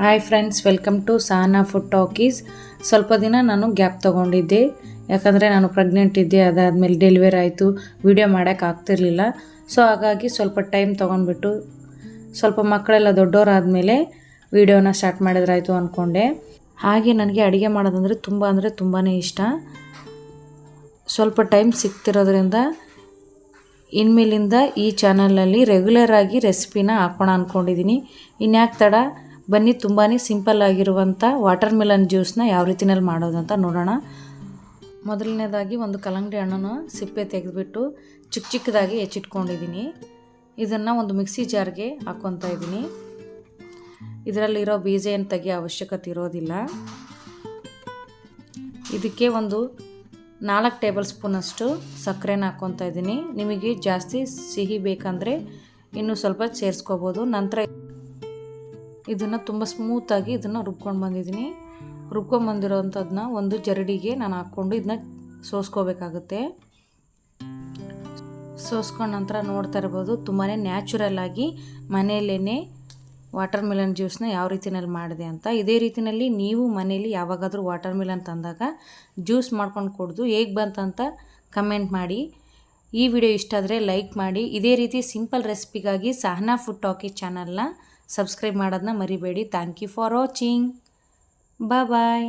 Hi friends welcome to Sana food talkies ಸ್ವಲ್ಪ ದಿನ ನಾನು ಗ್ಯಾಪ್ ತೊಗೊಂಡಿದ್ದೆ. ಯಾಕಂದರೆ ನಾನು ಪ್ರೆಗ್ನೆಂಟ್ ಇದ್ದೆ, ಅದಾದಮೇಲೆ ಡೆಲಿವರಿ ಆಯಿತು. ವಿಡಿಯೋ ಮಾಡೋಕ್ಕೆ ಆಗ್ತಿರ್ಲಿಲ್ಲ. ಸೊ ಹಾಗಾಗಿ ಸ್ವಲ್ಪ ಟೈಮ್ ತೊಗೊಂಡ್ಬಿಟ್ಟು ಸ್ವಲ್ಪ ಮಕ್ಕಳೆಲ್ಲ ದೊಡ್ಡವರಾದಮೇಲೆ ವಿಡಿಯೋನ ಸ್ಟಾರ್ಟ್ ಮಾಡಿದ್ರಾಯಿತು ಅಂದ್ಕೊಂಡೆ ಹಾಗೆ ನನಗೆ ಅಡುಗೆ ಮಾಡೋದಂದರೆ ತುಂಬ ಅಂದರೆ ತುಂಬಾ ಇಷ್ಟ. ಸ್ವಲ್ಪ ಟೈಮ್ ಸಿಗ್ತಿರೋದ್ರಿಂದ ಇನ್ಮೇಲಿಂದ ಈ ಚಾನಲಲ್ಲಿ ರೆಗ್ಯುಲರ್ ಆಗಿ ರೆಸಿಪಿನ ಹಾಕೋಣ ಅಂದ್ಕೊಂಡಿದ್ದೀನಿ ಇನ್ಯಾಕೆ ತಡ? ಬನ್ನಿ ತುಂಬಾ ಸಿಂಪಲ್ ಆಗಿರುವಂಥ ವಾಟರ್ ಮೆಲನ್ ಜ್ಯೂಸ್ನ ಯಾವ ರೀತಿನಲ್ಲಿ ಮಾಡೋದು ಅಂತ ನೋಡೋಣ. ಮೊದಲನೇದಾಗಿ ಒಂದು ಕಲ್ಲಂಗಡಿ ಹಣ್ಣನ್ನು ಸಿಪ್ಪೆ ತೆಗೆದುಬಿಟ್ಟು ಚಿಕ್ಕ ಚಿಕ್ಕದಾಗಿ ಹೆಚ್ಚಿಟ್ಕೊಂಡಿದ್ದೀನಿ ಇದನ್ನು ಒಂದು ಮಿಕ್ಸಿ ಜಾರ್ಗೆ ಹಾಕ್ಕೊತಾ ಇದ್ದೀನಿ ಇದರಲ್ಲಿರೋ ಬೀಜ ಏನು ತೆಗೆಯೋ ಅವಶ್ಯಕತೆ ಇರೋದಿಲ್ಲ. ಇದಕ್ಕೆ ಒಂದು ನಾಲ್ಕು ಟೇಬಲ್ ಸ್ಪೂನಷ್ಟು ಸಕ್ಕರೆನ ಹಾಕ್ಕೊತಾ ಇದ್ದೀನಿ. ನಿಮಗೆ ಜಾಸ್ತಿ ಸಿಹಿ ಬೇಕಂದರೆ ಇನ್ನೂ ಸ್ವಲ್ಪ ಸೇರಿಸ್ಕೋಬೋದು. ನಂತರ ಇದನ್ನು ತುಂಬ ಸ್ಮೂತಾಗಿ ಇದನ್ನು ರುಬ್ಕೊಂಡು ಬಂದಿದ್ದೀನಿ. ರುಬ್ಕೊಂಡು ಬಂದಿರೋವಂಥದ್ದನ್ನ ಒಂದು ಜರಡಿಗೆ ನಾನು ಹಾಕ್ಕೊಂಡು ಇದನ್ನ ಸೋಸ್ಕೋಬೇಕಾಗುತ್ತೆ. ಸೋಸ್ಕೊಂಡ ನಂತರ ನೋಡ್ತಾ ಇರ್ಬೋದು ತುಂಬಾ ನ್ಯಾಚುರಲ್ ಆಗಿ ಮನೆಯಲ್ಲೇ ವಾಟರ್ ಮಿಲನ್ ಜ್ಯೂಸ್ನ ಯಾವ ರೀತಿಯಲ್ಲಿ ಮಾಡಿದೆ ಅಂತ. ಇದೇ ರೀತಿಯಲ್ಲಿ ನೀವು ಮನೇಲಿ ಯಾವಾಗಾದರೂ ವಾಟರ್ ಮಿಲನ್ ತಂದಾಗ ಜ್ಯೂಸ್ ಮಾಡ್ಕೊಂಡು ಕುಡಿದು ಹೇಗೆ ಬಂತಂತ ಕಮೆಂಟ್ ಮಾಡಿ. ಈ ವಿಡಿಯೋ ಇಷ್ಟ ಆದರೆ ಲೈಕ್ ಮಾಡಿ. ಇದೇ ರೀತಿ ಸಿಂಪಲ್ ರೆಸಿಪಿಗಾಗಿ ಸಹನಾ ಫುಡ್ ಟಾಕಿ ಚಾನಲ್ನ ಸಬ್ಸ್ಕ್ರೈಬ್ ಮಾಡೋದನ್ನ ಮರಿಬೇಡಿ. Thank you for watching. Bye.